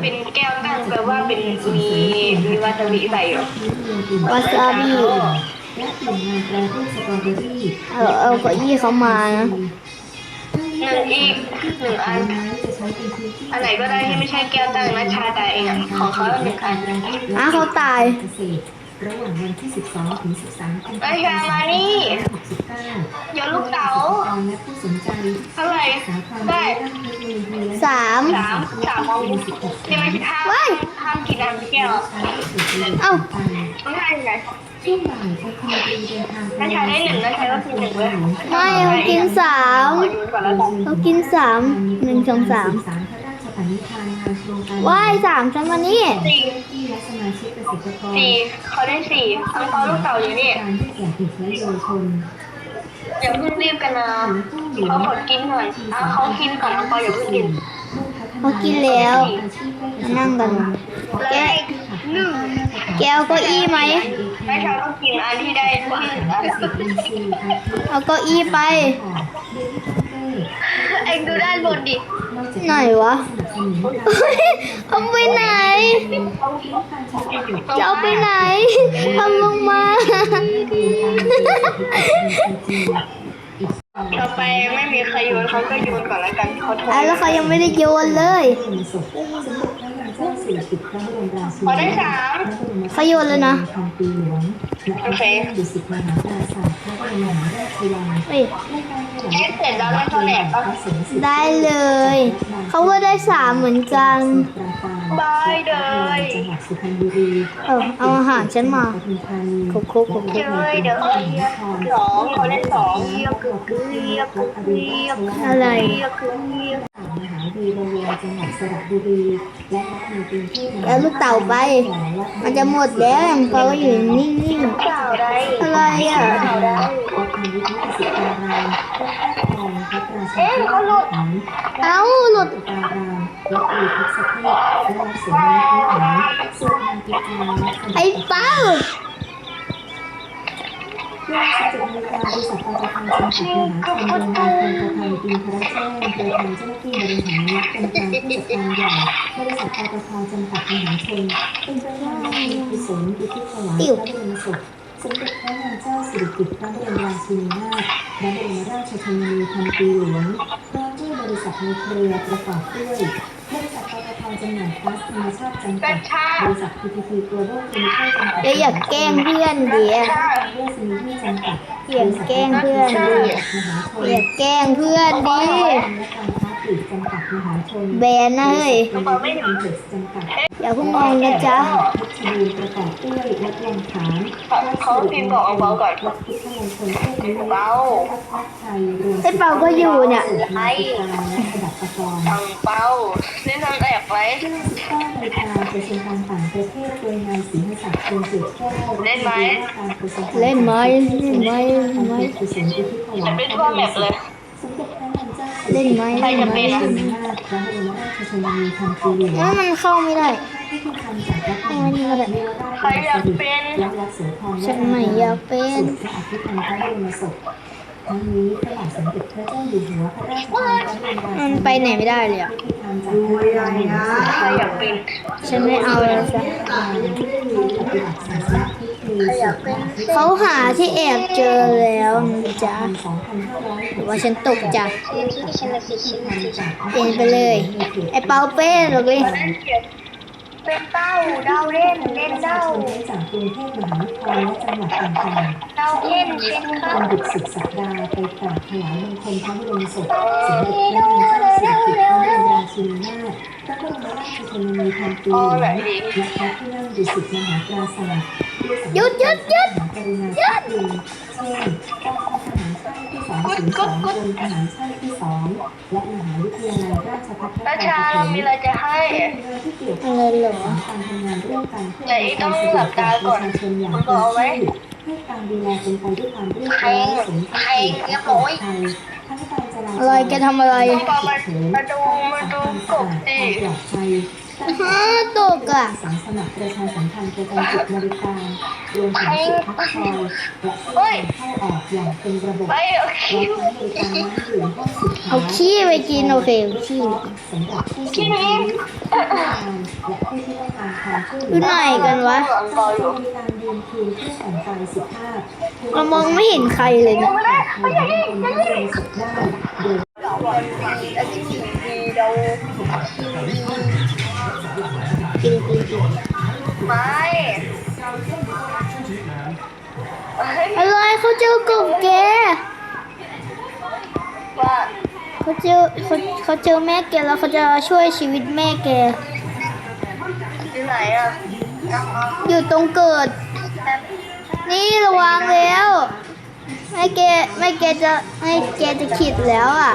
เป็นแก้วตั้งแปลว่าเป็นมีมีวาซาบิใส่อยู่วาซาบิและกลุ่มงานแปรรูปสตรอเบอรี่เอาเอาเก้าอี้เขามานะหนึ่งอีกหนึ่งอันจะใช้เป็นพื้นที่อันไหนก็ได้ที่ไม่ใช่แก้วตั้งนะชาตายเองอะของเขาหนึ่งอันอะเขาตายเกษตรระหว่างวันที่ 12 ถึง 13กุมภาไอ้ชามานี่69เดี๋ยวลูกเต๋า และผู้สนใจเท่าไหร่สาความได้ สามสามสามมองยังไม่ห้ามว้ายห้ามกินน้ำแก้วอะเอ้าต้องให้ยังไงช่วงบ่ายองคมนตรีเดินทางถ้าชาได้หนึ่งนะชาก็กินหนึ่งเลยไม่เขากินสามเขากินสามหนึ่งสองสามว้ายสามฉันมานี่สี่สี่เขาได้สี่ทั้งเขาลูกเต่าอยู่นี่ เด็กและเยาวชนอย่าเพิ่งรีบกันนะเขาขอกินก่อนอะเขากินก่อนน้องปออย่าเพิ่งกินเขากินแล้วมานั่งกัน แกะหนึ่งแกเอาเก้าอี้ไหมแม่ชาต้องกินอันที่ได้ที่หนึ่งอันอะเอาเก้าอี้ไป เอ็งดูด้านบนดิ ไหนวะเฮ้ยเอาไปไหน จะเอาไปไหนทำลงมา ต่อไปไม่มีใครโยนเขาก็โยนก่อนแล้วกันเขาทนอะแล้วเขายังไม่ได้โยนเลยพอได้สามเขาโยนแล้วนะโอเค ดุสิตมหาปราสาทพระบรมมหาราชวังเฮ้ยเอ๊ะเสร็จแล้วได้เท่าไหร่ปะได้เลย เขาว่าได้สามเหมือนกันบายเลยจังหวัดสุพรรณบุรีเออเอาอาหารฉันมาปทุมธานีโคโค่โคเจโค่อเดี๋ยวเรียกสองเขาได้สองเรียกคือเรียกคือเรียกอะไร เรียกคือเรียกมหาวิทยาลัยจังหวัดสระบุรีและนักในกรุงเทพมหานครแล้วลูกเต่าไป มันจะหมดแล้วอย่างเขาก็อยู่นิ่งเปล่าได้ๆอะไรอะเปล่าได้วัดนิวิทยสิตารามวัดพระทองพระปราชาเอ๊ะเขาหลุดหันเอ้าหลุดตารามวัดอุทศเทพและวัดสมณวิหารส่วนงานกิจการและคณะไอ้เป้า เวลา17นาฬิกาบริษัทปตทจำกัดมหาชนโดยนายพงศ์ประภัยอินทรแจ้งโดยทางเจ้าหน้าที่บริหารและองค์การผู้จัดการใหญ่บริษัทปตทจำกัดมหาชนเป็นประธานในกุศลอุทิศถวายพระบรมศพสมเด็จพระนางเจ้าสิริกิติ์พระบรมราชินีนาถพระบรมราชชนนีพันปีหลวงพร้อมด้วยบริษัทในเครือประกอบด้วย บริษัทปตทจำหน่ายก๊าซธรรมชาติจำกัดบริษัท PTT Global Chemical จำกัดเดี๋ยวอย่าแกล้งเพื่อนเดี๋ยวเพื่อสมิธจำกัดอย่าแกล้งเพื่อนดิมหาชนอย่าแกล้งเพื่อนดิและ การค้าปลีกจำกัดมหาชนแบนนะเฮ้ย บริษัทคอมเพล็กซ์จำกัดอย่าเพิ่งมองนะจ๊ะเพชรบูรณ์ประกอบด้วยวัดวังขานเขาพิมพ์บอกเอาเบาก่อนวัดพุทธมงคลเทพนิมิตรเบาวัดพักไทยรวมไอ้เปาก็อยู่เนี่ยสุขนาฬิกาและประดับประกรณ์อังเปาเล่นทำแอบไว้เวลา19นาฬิกากระทรวงการต่างประเทศโดยนายศรีหศักดิ์เพียงเกิดแก้วเล่นไหมการกระทรวงการเล่นไหมเล่นไหมเล่นไหมกุศลอุทิศถวาจะยไปทั่วแมปเลย เล่นไหมใครจะเป็นอะพระบรมราชชนนีพันปีหลวงแล้วมันเข้าไม่ได้พิธีกรรมจากวัดเอาไว้นี่ก็ได้ใครอยากเป็นฉันไม่อยากเป็นมันไปไหนไม่ได้เลยอะใครอยากเป็นฉันไม่เอาแล้วจ้ะ เขาหาที่แอบเจอแล้วนะจ๊ะ2500หรือว่าฉันตกจ้ะชิ้นที่ชิ้นละสี่ชิ้นละสี่เป็นไปเลย ไอ้เปาเป้หรอกเลยเป็นเต้าดาวเล่นเล่นเต้าจากกรุงเทพมหานครและจังหวัดต่างดาวเล่นๆเช่นวัข้าวนหยุดสุดสัปดาห์ไปกราบถวายบังคมพระบรมศพสมเด็จพระนางเจ้า สิริกิติ์พระบรมราชินีนาถพระบรมราชชนนีพันปีหลวงและพระที่นั่งดุสิตมหาปราสาทหยุดหยุดหยุดกรุณาธิคุณเช่นกองทหารช่างที่สองศูนย์สองกรมทหารช่างที่สองและมหาวิทยาลัยราชภัฏนคประรชาปฐเรามีอะไรจะให้เกี่ยวข้อะองไรเหรอการทำงานร่วมกันเพื่อไหนต้องหลับตาก่อนประชาชนอย่างเต็มเอาไว้ที่ให้การดูแลเป็นไปด้วยความเรียบร้อยสมใครเกียรติเรียและบปลร้อยดภัย อะไรแกทำอะไรต้องบอกมันมาดูมาดูกบดิความปลอดภัยฮะตกอะสังสมัครประชาสัมพันธ์ประจำจุดบริการรวมถึงจุดพักคอยและเส้นทางเข้าออกอย่างเป็นระบบไปโอเครวมทั้งบริการน้ำดื่มห้องสุดท้ายเอาขี้ไปกินโอเคขี้สำหรับผู้สูงอายุผู้พิการผู้ที่ต้อง การความช่วยเหอยู่ลืไหนกันวะเหมือนปออยู่มีการยืนคืนเครื่องแต่งกายสุภาพเรามองไม่เห็นใครเลยเนี่ยไม่ได้ไม่ได้ไม่ได้สุดได้โดยกินกินกินไม่เฮ้ยอะไรเขาเจอกบแกว่าเขาเจอเขาเขาเจอแม่แกแล้วเขาจะช่วยชีวิตแม่แก อยู่ไหนอะอยู่ตรงเกิด นี่ระวังแล้วไม่แกไม่แกจะไม่แกจะขิดแล้วอะ